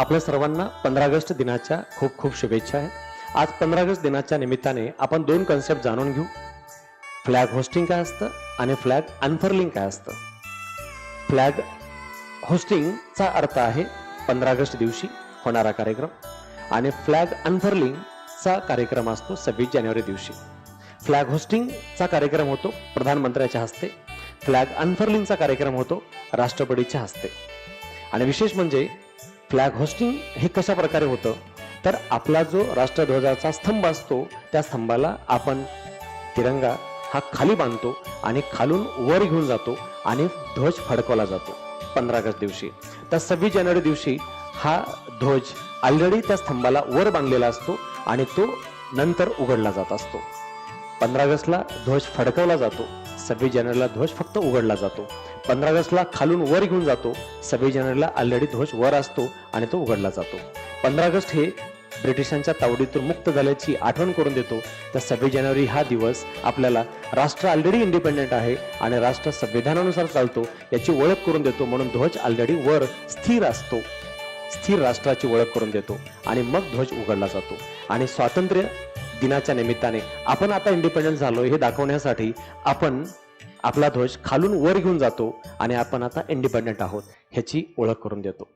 आपल्या सर्वांना पंधरा ऑगस्ट दिनाच्या खूप खूप शुभेच्छा आहेत आज पंधरा ऑगस्ट दिनाच्या निमित्ताने आपण दोन कन्सेप्ट जाणून घेऊ. फ्लॅग होस्टिंग काय असतं आणि फ्लॅग अनफर्लिंग काय असतं? फ्लॅग होस्टिंगचा अर्थ आहे पंधरा ऑगस्ट दिवशी होणारा कार्यक्रम आणि फ्लॅग अनफर्लिंगचा कार्यक्रम असतो सव्वीस जानेवारी दिवशी. फ्लॅग होस्टिंगचा कार्यक्रम होतो प्रधानमंत्र्याच्या हस्ते. फ्लॅग अनफर्लिंगचा कार्यक्रम होतो राष्ट्रपतीच्या हस्ते. आणि विशेष म्हणजे फ्लॅग होस्टिंग हे कशा प्रकारे होतं? तर आपला जो राष्ट्रध्वजाचा स्तंभ असतो त्या स्तंभाला आपण तिरंगा हा खाली बांधतो आणि खालून वर घेऊन जातो आणि ध्वज फडकवला जातो पंधरा ऑगस्ट दिवशी. तर सव्वीस जानेवारी दिवशी हा ध्वज ऑलरेडी त्या स्तंभाला वर बांधलेला असतो आणि तो नंतर उघडला जात असतो. पंधरा ऑगस्टला ध्वज फडकवला जातो. सव्वीस जानेवारीला ध्वज फक्त उघडला जातो. पंधरा ऑगस्टला खालून वर घेऊन जातो. सव्वीस जानेवारीला ऑलरेडी ध्वज वर असतो आणि तो उघडला जातो. पंधरा ऑगस्ट हे ब्रिटिशांच्या तावडीतून मुक्त झाल्याची आठवण करून देतो. तर सव्वीस जानेवारी हा दिवस आपल्याला राष्ट्र ऑलरेडी इंडिपेंडेंट आहे आणि राष्ट्र संविधानानुसार चालतो याची ओळख करून देतो. म्हणून ध्वज ऑलरेडी वर स्थिर असतो. स्थिर राष्ट्राची ओळख करून देतो आणि मग ध्वज उघडला जातो. आणि स्वातंत्र्य दिनाच्या निमित्ताने आपण आता इंडिपेंडंट झालो हे दाखवण्यासाठी आपण आपला ध्वज खालून वर घेऊन जातो आणि आपण आता इंडिपेंडंट आहोत ह्याची ओळख करून देतो.